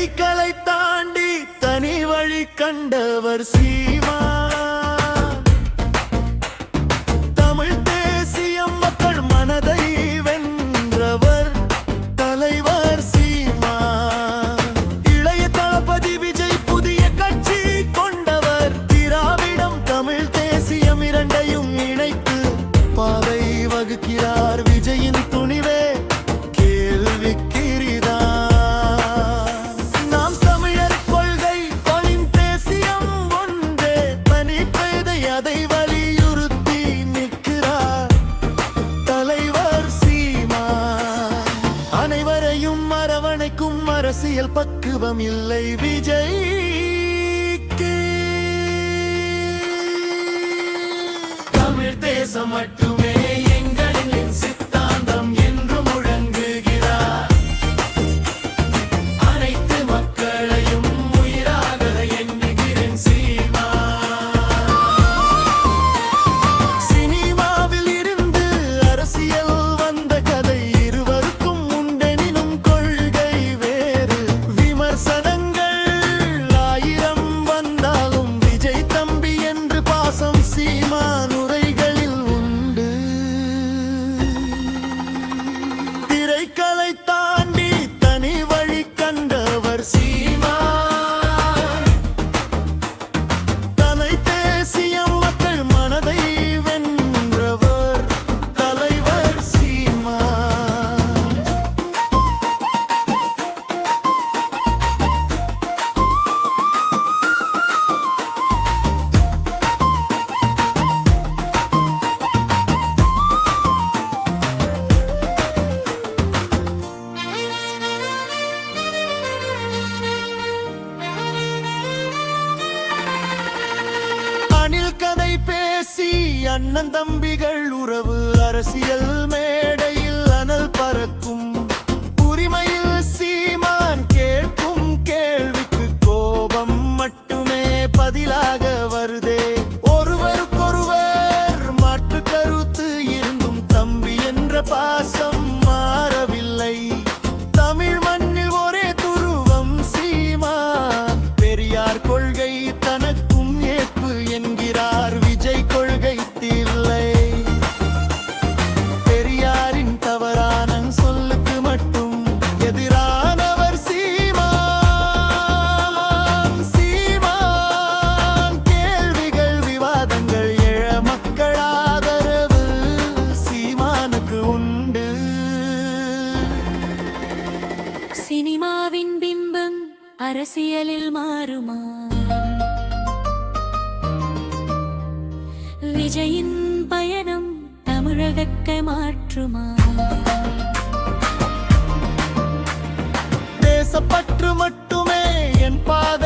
மெய்களை தாண்டி தனி வழி கண்டவர் சீமா. தமிழ் தேசிய மக்கள் மனதை வென்றவர் தலைவர் சீமா. இளைய தளபதி விஜய் புதிய கட்சி இணைத்து பாதை வகுக்கிறார் விஜயின் அரசியல் பக்குவம் இல்லை விஜய். அண்ணன் தம்பிகள் உறவு அரசியல் மேடை. அரசியலில் மாறுமா? விஜயின் பயணம் தமிழகத்தை மாற்றுமா? தேசப்பற்று மட்டுமே என் பாத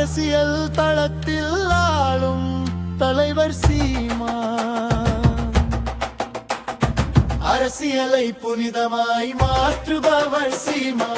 அரசியல் தளத்தில் ஆளும் தலைவர் சீமா. அரசியலை புனிதமாய் மாற்றுபவர் சீமா.